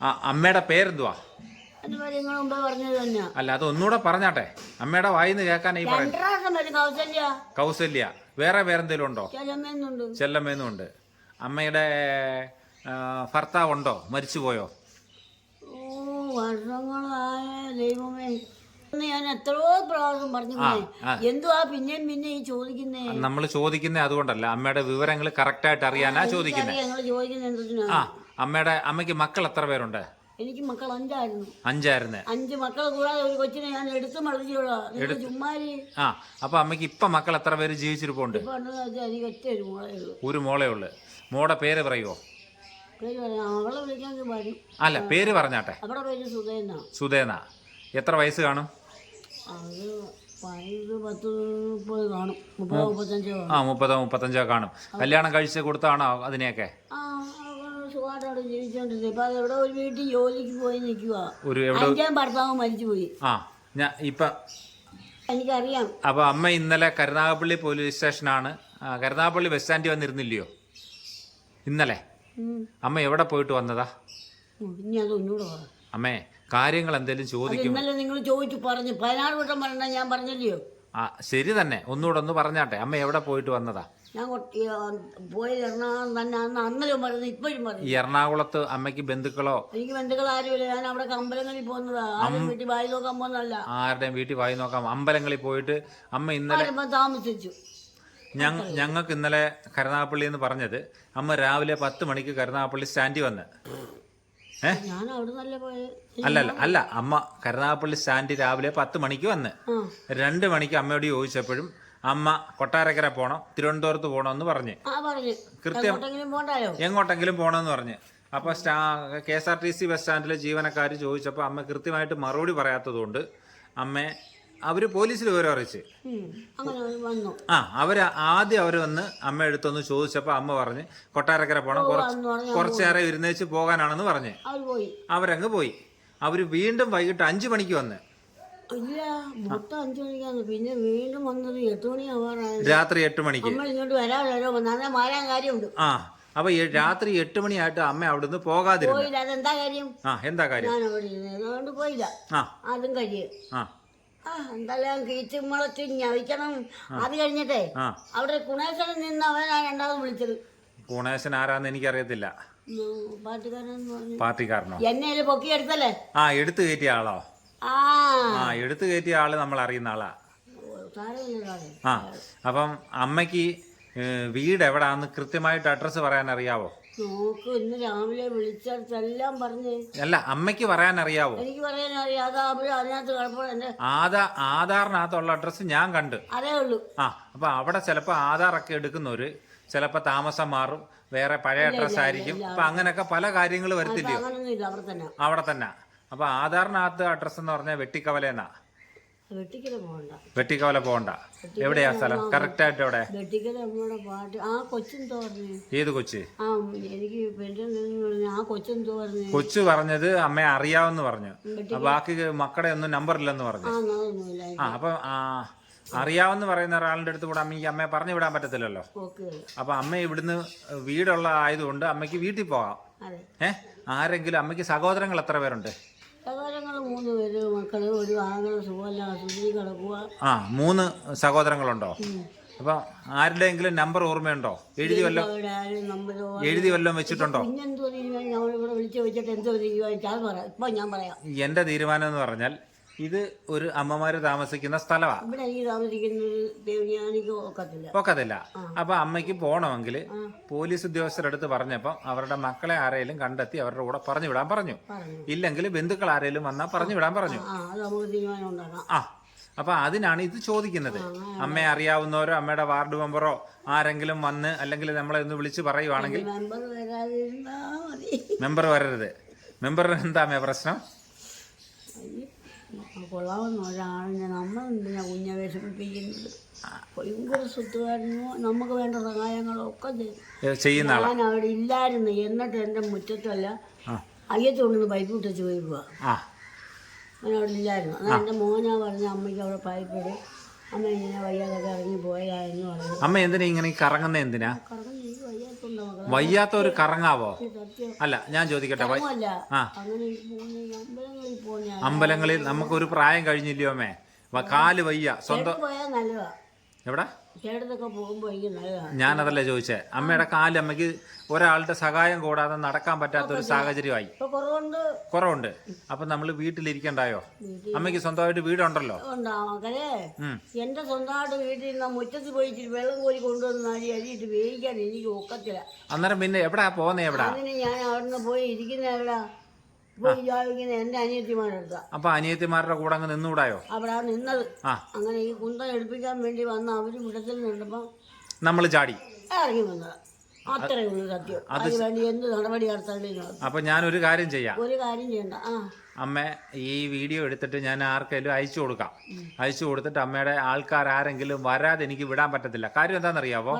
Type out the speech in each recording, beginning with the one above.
ആ അമ്മയുടെ പേരെന്തുവാ? അല്ല അത് ഒന്നുകൂടെ പറഞ്ഞാട്ടെ. അമ്മയുടെ വായിന്ന് കേൾക്കാൻ ഈ പറയുന്നത് കൗസല്യ. വേറെ പേരെന്തേലും ഉണ്ടോ? ചെല്ലമ്മേന്നുണ്ട്. അമ്മയുടെ ഭർത്താവ് ഉണ്ടോ മരിച്ചുപോയോ? വർഷങ്ങളായ ദൈവമേ. ഞാൻ എത്രയോ പ്രാവശ്യം പറഞ്ഞു. എന്തുവാ പിന്നെയും പിന്നെ ഈ ചോദിക്കുന്നേ? നമ്മൾ ചോദിക്കുന്നത് അതുകൊണ്ടല്ല. അമ്മയുടെ വിവരങ്ങൾ കറക്റ്റ് ആയിട്ട് അറിയാനാ ചോദിക്കുന്നത് അമ്മയുടെ അമ്മയ്ക്ക് മക്കൾ എത്ര പേരുണ്ട്? എനിക്ക് മക്കൾ അഞ്ചായിരുന്നു. അഞ്ചായിരുന്നു. അഞ്ച് മക്കൾ കൂടാതെ ഒരു കൊച്ചിനെ ഞാൻ എടുത്തു നിങ്ങൾ ചുമ്മാരി. ആ അപ്പൊ അമ്മയ്ക്ക് ഇപ്പൊ മക്കൾ എത്ര പേര് ജീവിച്ചിരിപ്പുണ്ട്? എനിക്ക് ഒറ്റ ഒരു മോളേ ഉള്ളൂ. ഒരു മോളേ ഉള്ളു. മോടെ പേര് പറയുവോ? അല്ല പേര് പറഞ്ഞാട്ടെ. സുധേന. എത്ര വയസ്സ് കാണും? ആ മുപ്പതോ മുപ്പത്തഞ്ചോ കാണും. കല്യാണം കഴിച്ച് കൊടുത്താണോ അതിനെയൊക്കെ? ആ അവൾ സുഖമായിട്ട് അവിടെ ജീവിച്ചോണ്ടിരുന്നത് ഇപ്പൊ എവിടെ ഒരു വീട്ടിൽ ജോലിക്ക് പോയി നിൽക്കുക ഒരു എവിടെ അഞ്ചാം ഭർത്താവ് മരിച്ചുപോയി. ആ ഞാൻ ഇപ്പൊ എനിക്കറിയാം. അപ്പൊ അമ്മ ഇന്നലെ കരുനാഗപ്പള്ളി പോലീസ് സ്റ്റേഷനാണ്. ആ, കരുനാഗപ്പള്ളി ബസ് സ്റ്റാൻഡിൽ വന്നിരുന്നില്ലയോ? ഇന്നലെ? ഉം. അമ്മ എവിടെ പോയിട്ട് വന്നതാ? ഉം, ഇനി അത് ഒന്നുകൂടെ പറ. അമ്മേ കാര്യങ്ങൾ എന്തെങ്കിലും അത് ചോദിക്കും ഇന്നലെ നിങ്ങൾ ചോദിച്ചു പറഞ്ഞു. പതിനാറ് വട്ടം പറഞ്ഞ ഞാൻ പറഞ്ഞില്ലയോ? ആ ശരി തന്നെ. ഒന്നുകൂടെ ഒന്ന് പറഞ്ഞാട്ടെ. അമ്മ എവിടെ പോയിട്ട് വന്നതാ? ഞാൻ എറണാകുളം തന്നെ അന്ന് അന്നലും പറഞ്ഞു ഇപ്പോഴും പറഞ്ഞു ഈ എറണാകുളത്ത് അമ്മയ്ക്ക് ബന്ധുക്കളോ? എനിക്ക് ബന്ധുക്കൾ ആരുമില്ല. ഞാൻ അവിടെ അമ്പലങ്ങളിൽ പോകുന്നതാ. ആരും വീട്ടിൽ വായി നോക്കാൻ പോകുന്നതല്ല. ആരുടെയും വീട്ടിൽ വായി നോക്കാം. അമ്പലങ്ങളിൽ പോയിട്ട് അമ്മ ഇന്നലെ താമസിച്ചു. ഞങ്ങ ഞങ്ങൾക്ക് ഇന്നലെ കരുനാഗപ്പള്ളി എന്ന് പറഞ്ഞത് അമ്മ രാവിലെ പത്ത് മണിക്ക് കരുനാഗപ്പള്ളി സ്റ്റാൻഡിൽ വന്ന്. ഏ? ഞാൻ അവിടെ നല്ല പോയത്? അല്ലല്ല അല്ല അമ്മ കരുനാഗപ്പള്ളി സ്റ്റാൻഡിൽ രാവിലെ പത്ത് മണിക്ക് വന്ന്. രണ്ട് മണിക്ക് അമ്മയോട് ചോദിച്ചപ്പോഴും അമ്മ കൊട്ടാരക്കര പോണം തിരുവനന്തപുരത്ത് എന്ന് പറഞ്ഞ്. കൃത്യം എങ്ങോട്ടെങ്കിലും പോകണമെന്ന് പറഞ്ഞ്. അപ്പോൾ സ്റ്റാ K S R T C bus സ്റ്റാൻഡിലെ ജീവനക്കാർ ചോദിച്ചപ്പോൾ അമ്മ കൃത്യമായിട്ട് മറുപടി പറയാത്തതുകൊണ്ട് അമ്മ അവർ പോലീസിൽ വിവരം അറിയിച്ച്. ആ അവർ അവർ ആദ്യം അവർ വന്ന് അമ്മ എടുത്തൊന്ന് ചോദിച്ചപ്പോൾ അമ്മ പറഞ്ഞ് കൊട്ടാരക്കര പോണം കുറച്ച് എന്ന് പറഞ്ഞ് കുറച്ച് നേരം ഇരുന്നേച്ച് പോകാനാണെന്ന് പറഞ്ഞ്. അവരങ്ങ് പോയി. അവർ വീണ്ടും വൈകിട്ട് അഞ്ച് മണിക്ക് വന്ന്. ഇല്ല മൊത്തം അഞ്ചു മണിക്കാണ്. പിന്നെ വീണ്ടും വന്നത് എട്ട് മണിയാവാറായി രാത്രി എട്ട് മണിക്ക്. നമ്മൾ ഇങ്ങോട്ട് വരാമല്ലോ വന്നാൽ മാറാൻ കാര്യമുണ്ട്. ആ അപ്പൊ രാത്രി എട്ട് മണിയായിട്ട് അമ്മ അവിടുന്ന് പോകാതിരുന്നു. പോയില്ല. അതെന്താ കാര്യം? ആ എന്താ കാര്യം? ഞാൻ അവിടെ പോയില്ല. ആ. അതും കഴിയും. ആ. എന്തെല്ലാം കീച്ചും മുളച്ച് ഞവിക്കണം. അത് കഴിഞ്ഞിട്ടേ അവിടെ കുണേശൻ നിന്ന് അവനാ രണ്ടാമത് വിളിച്ചത്. ഗുണേശൻ ആരാന്ന് എനിക്കറിയത്തില്ല. പാർട്ടിക്കാരനോ? എന്നെ പൊക്കി എടുത്തല്ലേ ആ എടുത്തു കയറ്റിയ ആളോ? ആ. എടുത്തു കയറ്റിയ ആൾ നമ്മൾ അറിയുന്ന ആളാ. ആ അപ്പം അമ്മയ്ക്ക് വീട് എവിടാന്ന് കൃത്യമായിട്ട് അഡ്രസ്സ് പറയാൻ അറിയാവോ നോക്ക് ഇന്ന് രാവിലെ വിളിച്ചെല്ലാം പറഞ്ഞു. അല്ല അമ്മയ്ക്ക് പറയാൻ അറിയാവോ എനിക്ക് പറയാൻ അതിനകത്ത് ആധാ ആധാറിനകത്തുള്ള അഡ്രസ്സ് ഞാൻ കണ്ട്. അതേ ഉള്ളൂ. ആ അപ്പൊ അവിടെ ചിലപ്പോൾ ആധാറൊക്കെ എടുക്കുന്നവര് ചിലപ്പോ താമസം മാറും. വേറെ പഴയ അഡ്രസ്സ് ആയിരിക്കും അപ്പൊ അങ്ങനെയൊക്കെ പല കാര്യങ്ങൾ വരത്തില്ലയോ? അവിടെ തന്നെ. അപ്പൊ ആധാറിനകത്ത് അഡ്രസ് എന്ന് പറഞ്ഞാൽ വെട്ടിക്കവലെന്നാ? വെട്ടിക്കല പോകണ്ട. വെട്ടിക്കവല പോകണ്ട. എവിടെയാ സ്ഥലം? കറക്റ്റ് ആയിട്ട് എവിടെ? വെട്ടിക്കല നമ്മുടെ പാട്ട് ആ തോർന്നു ഏത് കൊച്ച്? ആ എനിക്ക് പെൻഷൻ പറഞ്ഞു. ആ കൊച്ചെന്തോ പറഞ്ഞു. കൊച്ചു പറഞ്ഞത് അമ്മയെ അറിയാവെന്ന് പറഞ്ഞു. ബാക്കി മക്കളെ ഒന്നും നമ്പർ ഇല്ലെന്ന് പറഞ്ഞു. ആ അപ്പൊ ആ അറിയാവെന്ന് പറയുന്ന ഒരാളുടെ അടുത്ത് കൂടെ അമ്മയ്ക്ക് അമ്മയെ പറഞ്ഞു വിടാൻ പറ്റത്തില്ലല്ലോ. അപ്പൊ അമ്മ ഇവിടുന്ന് വീടുള്ള ആയതുകൊണ്ട് അമ്മയ്ക്ക് വീട്ടിൽ പോകാം. ഏഹ് ആരെങ്കിലും അമ്മയ്ക്ക് സഹോദരങ്ങൾ എത്ര പേരുണ്ട്? മൂന്ന് പേര് ഒരു ആങ്ങൾ സുഖമല്ല ആശുപത്രി കിടക്കുക ആ മൂന്ന് സഹോദരങ്ങളുണ്ടോ? അപ്പൊ ആരുടെയെങ്കിലും നമ്പർ ഓർമ്മയുണ്ടോ? എഴുതി വല്ലോ എഴുതി വല്ലതും വെച്ചിട്ടുണ്ടോ? എന്റെ തീരുമാനം എന്ന് പറഞ്ഞാൽ ഇത് ഒരു അമ്മമാര് താമസിക്കുന്ന സ്ഥലമാണ് ഇവിടെ എനിക്ക് താമസിക്കുന്നത് ദേവ്യാനിക്ക് ഒക്കത്തില്ല. ഒക്കത്തില്ല. അപ്പൊ അമ്മയ്ക്ക് പോണമെങ്കിൽ പോലീസ് ഉദ്യോഗസ്ഥരടുത്ത് പറഞ്ഞപ്പം അവരുടെ മക്കളെ ആരെങ്കിലും കണ്ടെത്തി അവരുടെ കൂടെ പറഞ്ഞു വിടാൻ പറഞ്ഞു. പറഞ്ഞു. ഇല്ലെങ്കിൽ ബന്ധുക്കൾ ആരെങ്കിലും വന്നാൽ പറഞ്ഞു വിടാൻ പറഞ്ഞു. ആ അത് നമുക്ക് തീരുമാനം ഉണ്ടാക്കാം. ആ. അപ്പൊ അതിനാണ് ഇത് ചോദിക്കുന്നത്. അമ്മയെ അറിയാവുന്നവരോ അമ്മയുടെ വാർഡ് മെമ്പറോ ആരെങ്കിലും വന്ന് അല്ലെങ്കിൽ നമ്മളെ ഒന്ന് വിളിച്ച് പറയുവാണെങ്കിൽ മെമ്പർ വരാതിരുന്നാ മതി. മെമ്പർ വരരുത്. മെമ്പറിന് എന്താ അമ്മേ പ്രശ്നം? അയ്യോ, കൊള്ളാവുന്ന ഒരാളിനെ നമ്മൾ എന്തിനാ കുഞ്ഞെ വിഷമിപ്പിക്കുന്നത്? ഭയങ്കര സ്വത്തുകാരനോ നമുക്ക് വേണ്ട സഹായങ്ങളൊക്കെ ചെയ്യും ഏ, ചെയ്യുന്ന ഞാൻ അവിടെ ഇല്ലായിരുന്നു. എന്നിട്ട് എന്റെ മുറ്റത്തല്ല അയ്യത്തു അയ്യത്ത് കൊണ്ടുവന്ന് പൈപ്പ് ഇട്ടിച്ച് പോയി പോവാ. ഞാൻ അവിടെ ഇല്ലായിരുന്നു. അത് എന്റെ മോനാ പറഞ്ഞ അമ്മയ്ക്ക് അവിടെ പൈപ്പ് ഇടും. അമ്മ ഇങ്ങനെ വയ്യാതൊക്കെ ഇറങ്ങി പോയായിരുന്നു പറഞ്ഞു. അമ്മ എന്തിനാ ഇങ്ങനെ കറങ്ങുന്ന എന്തിനാ? വയ്യാത്ത ഒരു കറങ്ങാവോ? അല്ല ഞാൻ ചോദിക്കട്ടെ. അങ്ങനെ അമ്പലങ്ങളിൽ നമുക്ക് ഒരു നമുക്കൊരു പ്രായം കഴിഞ്ഞില്ലയോ അമ്മേ? കാൽ വയ്യ. സ്വന്തം എവിടെ? ഞാനതല്ലേ ചോദിച്ചേ. അമ്മയുടെ കാൽ അമ്മയ്ക്ക് ഒരാളുടെ സഹായം കൂടാതെ നടക്കാൻ പറ്റാത്ത ഒരു സാഹചര്യമായി. കുറവുണ്ട്. അപ്പൊ നമ്മൾ വീട്ടിലിരിക്കണ്ടായോ? അമ്മയ്ക്ക് അമ്മയ്ക്ക് സ്വന്തമായിട്ട് വീടുണ്ടല്ലോ. എന്റെ സ്വന്തമായിട്ട് വീട്ടിൽ നിന്ന് മുറ്റത്ത് പോയി ഇച്ചിരി വെള്ളം കോരി കൊണ്ടുവന്ന് അരി അരിയിട്ട് വേവിക്കാൻ എനിക്ക് ഒക്കത്തില്ല. അന്നേരം പിന്നെ എവിടാ പോകുന്നേ എവിടാ? ഞാൻ അവിടുന്ന് പോയി ഇരിക്കുന്ന എവിടാ പോയി ചോദിക്കുന്ന എന്റെ അനിയത്തിമാരെടുത്ത. അപ്പൊ അനിയത്തിമാരുടെ കൂടെ അങ്ങ് നിന്നുകൂടായോ അവിടെ നിന്നത്. ആ. അങ്ങനെ ഈ കുന്തം എടുപ്പിക്കാൻ വേണ്ടി വന്ന അവർ മുറ്റത്തിൽ നിന്നപ്പോ നമ്മൾ ചാടി. ഇറങ്ങി വന്നത്. അത്രേ ഉള്ളൂ സത്യം. അതിന് വേണ്ടി എന്ത് നടപടി നടത്തേണ്ടത് അപ്പൊ ഞാനൊരു കാര്യം ചെയ്യാം. ഒരു കാര്യം ചെയ്യണ്ട. ആ. അമ്മ ഈ വീഡിയോ എടുത്തിട്ട് ഞാൻ ആർക്കെങ്കിലും അയച്ചു കൊടുക്കാം. അയച്ചു കൊടുത്തിട്ട് അമ്മയുടെ ആൾക്കാർ ആരെങ്കിലും വരാതെ എനിക്ക് വിടാൻ പറ്റത്തില്ല. കാര്യം എന്താണെന്നറിയാവോ?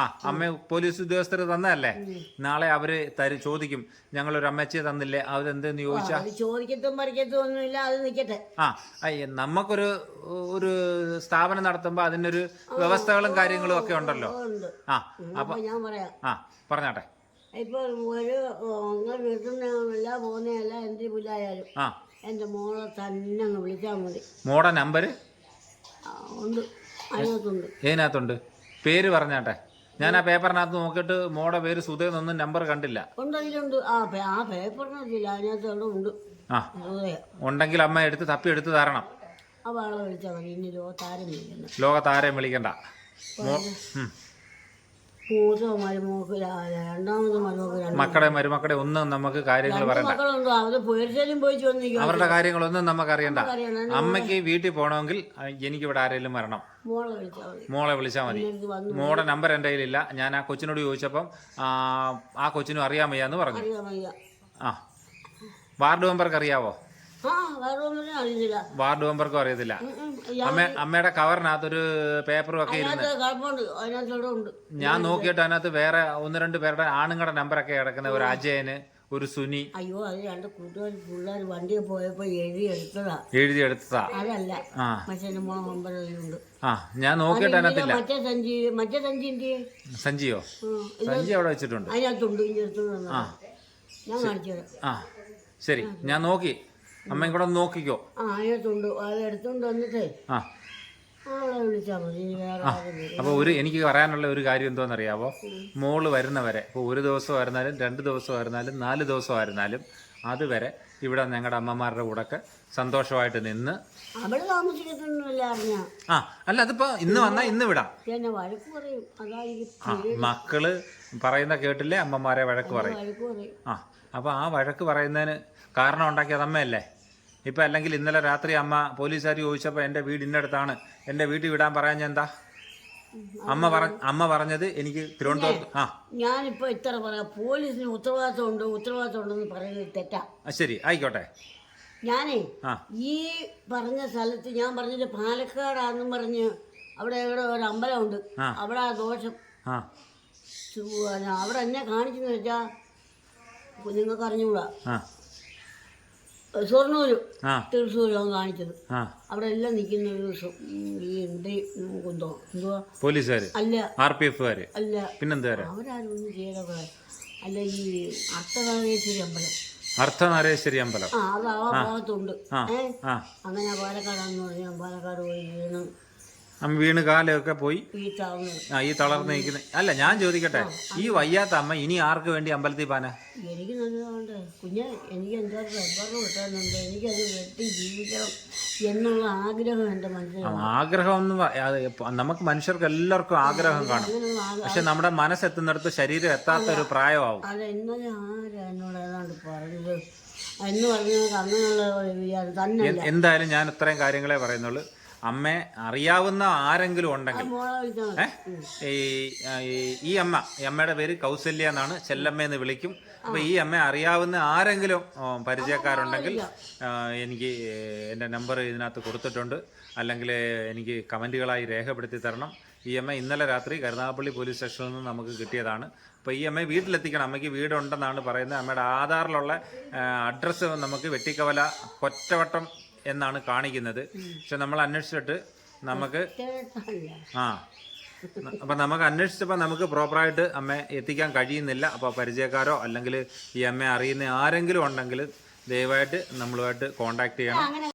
ആ അമ്മ പോലീസ് ഉദ്യോഗസ്ഥർ തന്നതല്ലേ? നാളെ അവർ തരും ചോദിക്കും. ഞങ്ങളൊരു അമ്മച്ചിയെ തന്നില്ലേ? അവരെന്തെന്ന് ചോദിച്ചാൽ അത് ചോദിക്കത്തും പറിക്കത്തും ഒന്നുമില്ല അത് നിൽക്കട്ടെ ആ അയ്യ, നമുക്കൊരു ഒരു സ്ഥാപനം നടത്തുമ്പോൾ അതിനൊരു വ്യവസ്ഥകളും കാര്യങ്ങളും ഒക്കെ ഉണ്ടല്ലോ. ആ അപ്പൊ ആ പറഞ്ഞാട്ടെ. ഇപ്പൊ ഒരു വീട്ടിൽ പോകുന്നതല്ല എന്ത് പുല്ലായാലും ആ. എന്റെ മോളെ തന്നെ അങ്ങ് വിളിച്ചാൽ മതി. മോടെ നമ്പർ ആ, ഉണ്ട്. അതിനകത്തുണ്ട്. പേര് പറഞ്ഞാട്ടെ. ഞാൻ ആ പേപ്പറിനകത്ത് നോക്കിയിട്ട് മോടെ പേര് സുധയെന്നൊന്നും നമ്പർ കണ്ടില്ല. ഉണ്ട് അതിലുണ്ട് ആ പേ- ആ പേപ്പറിനകത്തില്ല. ഉണ്ട്. ആ. അതെ ഉണ്ടെങ്കിൽ അമ്മ എടുത്ത് തപ്പി എടുത്ത് തരണം. ആ വാളെ വിളിച്ചാൽ മതി. ഇനി ലോകത്താരം വിളിക്കുന്നത് ലോകത്താരെയും വിളിക്കണ്ട. മോ- ഉം. മൂത്ത മരുമോക്ക് ര- രണ്ടാമത് മരുമോക്ക് രണ്ട് മക്കളെ മരുമക്കളെ ഒന്നും നമുക്ക് കാര്യങ്ങൾ പറയണ്ട. മക്കളുണ്ട്. അവർ പേരിച്ചാലും പോയി അവരുടെ കാര്യങ്ങളൊന്നും നമുക്ക് അറിയണ്ട അമ്മയ്ക്ക് അമ്മയ്ക്ക് വീട്ടിൽ പോകണമെങ്കിൽ എനിക്ക് ഇവിടെ ആരെങ്കിലും വരണം. മോളെ വിളിച്ചാൽ മതി. മോളെ നമ്പർ എന്റെ കയ്യിലില്ല. ഞാൻ ആ കൊച്ചിനോട് ചോദിച്ചപ്പം ആ, കൊച്ചിനും അറിയാൻ വയ്യാന്ന് പറഞ്ഞു. ആ. വാർഡ് മെമ്പർക്ക് അറിയാവോ? വാർഡ് മെമ്പർക്കും അറിയത്തില്ല. അമ്മ അമ്മയുടെ കവറിനകത്തൊരു പേപ്പറും ഒക്കെ ഇരുന്ന്. ഞാൻ നോക്കിയിട്ട് അതിനകത്ത് വേറെ ഒന്ന് രണ്ട് പേരുടെ ആണുങ്ങളുടെ നമ്പറൊക്കെ കിടക്കുന്ന ഒരു അജയന് ഒരു സുനി. അയ്യോ അത് രണ്ട് കൂട്ടുകാർ പിള്ളേർ വണ്ടിയിൽ പോയപ്പോ എഴുതി എടുത്തതാ. എഴുതി എടുത്തതാ. അതല്ല അതിലുണ്ട്. ആ ഞാൻ നോക്കിയിട്ട് അതിനകത്തില്ല. മറ്റേ സഞ്ജി മറ്റേ സഞ്ചി എന്തിയെ സഞ്ജിയോ സഞ്ജി അവിടെ വെച്ചിട്ടുണ്ട്. അതിനകത്തുണ്ട് ഞാൻ കാണിച്ചു ആ ശരി. ഞാൻ നോക്കി. അമ്മയും കൂടെ നോക്കിക്കോ. ആ അതിനകത്തുണ്ട് അത് എടുത്തോണ്ട് വന്നിട്ടേ ആ. അപ്പോൾ ഒരു എനിക്ക് പറയാനുള്ള ഒരു കാര്യം എന്തോന്നറിയാവോ? മോൾ വരുന്നവരെ ഇപ്പോൾ ഒരു ദിവസം ആയിരുന്നാലും രണ്ട് ദിവസം ആയിരുന്നാലും നാല് ദിവസം ആയിരുന്നാലും അതുവരെ ഇവിടെ ഞങ്ങളുടെ അമ്മമാരുടെ കൂടെയൊക്കെ സന്തോഷമായിട്ട് നിന്ന് ആ അല്ല അതിപ്പോ ഇന്ന് വന്നാ ഇന്ന് വിടാം. ആ മക്കൾ പറയുന്ന കേട്ടില്ലേ അമ്മമാരെ വഴക്ക് പറയും. ആ അപ്പൊ ആ വഴക്ക് പറയുന്നതിന് കാരണം ഉണ്ടാക്കിയത് അമ്മയല്ലേ? ഇപ്പം അല്ലെങ്കിൽ ഇന്നലെ രാത്രി അമ്മ പോലീസുകാർ ചോദിച്ചപ്പോൾ എന്റെ വീട് ഇന്നടുത്താണ് എന്റെ വീട്ടിൽ വിടാൻ പറയാൻ ഞാൻ എന്താ? അമ്മ പറ അമ്മ പറഞ്ഞത് എനിക്ക് തിരുവനന്തപുരത്ത് ആ. ഞാനിപ്പോൾ ഇത്ര പറയാം. പോലീസിന് ഉത്തരവാദിത്വം ഉണ്ട് ഉത്തരവാദിത്വം ഉണ്ടെന്ന് പറയുന്നത് തെറ്റാ. ആ, ശരി. ആയിക്കോട്ടെ. ഞാനേ ഈ പറഞ്ഞ സ്ഥലത്ത് ഞാൻ പറഞ്ഞിട്ട് പാലക്കാടാന്നും പറഞ്ഞ് അവിടെ ഇവിടെ ഒരു അമ്പലമുണ്ട്. ഉണ്ട് അവിടെ ആ ദോഷം. അവിടെ എന്നെ കാണിച്ചെന്ന് വെച്ചാൽ നിങ്ങൾക്ക് അറിഞ്ഞുകൂടാ ആ. തൃശ്ശൂരാണ് കാണിച്ചത്. അവിടെ എല്ലാം നിൽക്കുന്ന ഒരു ഈ എന്ത് കുന്തോ എന്തുവാ? പോലീസുകാർ അല്ല. ആർ പി എഫുകാർ അല്ല. പിന്നെന്താ അവരാരും ഒന്നും ചെയ്തൊക്കെ അല്ല ഈ അർത്ഥനാരേശ്വരി അമ്പലം. അർത്ഥനാരേശ്വരി അമ്പലം. ആ അത് ആ ഭാഗത്തുണ്ട്. അങ്ങനെ പാലക്കാടാന്ന് പറഞ്ഞാൽ പാലക്കാട് പോയി വീണ് അമ്മ വീണ് കാലമൊക്കെ പോയി. ആ ഈ തളർന്ന് നിൽക്കുന്ന. അല്ല ഞാൻ ചോദിക്കട്ടെ ഈ വയ്യാത്ത അമ്മ ഇനി ആർക്ക് വേണ്ടി അമ്പലത്തിൽ പാന? എനിക്ക് നല്ലതുകൊണ്ട് കുഞ്ഞ് എനിക്ക് എന്താ റബ്ബർ എനിക്കത് വെട്ടി ജീവിക്കണം എന്നുള്ള ആഗ്രഹം എന്റെ ആഗ്രഹം ഒന്നും നമുക്ക് മനുഷ്യർക്ക് എല്ലാവർക്കും ആഗ്രഹം കാണും. പക്ഷെ നമ്മുടെ മനസ്സെത്തുന്നിടത്ത് ശരീരം എത്താത്ത ഒരു പ്രായമാവും. അത് ഇന്നലെ ആരാ എന്നോട് ഏതാണ്ട് പറഞ്ഞത്? എന്ന് അങ്ങനെയുള്ള എന്തായാലും ഞാൻ ഇത്രയും കാര്യങ്ങളെ പറയുന്നുള്ളൂ. അമ്മയെ അറിയാവുന്ന ആരെങ്കിലും ഉണ്ടെങ്കിൽ. ഈ അമ്മ ഈ അമ്മയുടെ പേര് കൗസല്യ എന്നാണ് ചെല്ലമ്മ എന്ന് വിളിക്കും. അപ്പൊ ഈ അമ്മ അറിയാവുന്ന ആരെങ്കിലും പരിചയക്കാരുണ്ടെങ്കിൽ എനിക്ക് എന്റെ നമ്പർ ഇതിനകത്ത് കൊടുത്തിട്ടുണ്ട്. അല്ലെങ്കിൽ എനിക്ക് കമന്റുകളായി രേഖപ്പെടുത്തി തരണം. ഈ അമ്മ ഇന്നലെ രാത്രി കരുനാഗപ്പള്ളി പോലീസ് സ്റ്റേഷനിൽ നിന്ന് നമുക്ക് കിട്ടിയതാണ്. അപ്പോൾ ഈ അമ്മയെ വീട്ടിലെത്തിക്കണം. അമ്മയ്ക്ക് വീടുണ്ടെന്നാണ് പറയുന്നത്. അമ്മയുടെ ആധാറിലുള്ള അഡ്രസ്സ് നമുക്ക് വെട്ടിക്കവല കൊറ്റവട്ടം എന്നാണ് കാണിക്കുന്നത്. പക്ഷെ നമ്മൾ അന്വേഷിച്ചിട്ട് നമുക്ക് ആ അപ്പം നമുക്ക് അന്വേഷിച്ചപ്പോൾ നമുക്ക് പ്രോപ്പറായിട്ട് അമ്മ എത്തിക്കാൻ കഴിയുന്നില്ല. അപ്പോൾ പരിചയക്കാരോ അല്ലെങ്കിൽ ഈ അമ്മയെ അറിയുന്ന ആരെങ്കിലും ഉണ്ടെങ്കിൽ ദയവായിട്ട് നമ്മളുമായിട്ട് കോൺടാക്ട് ചെയ്യണം.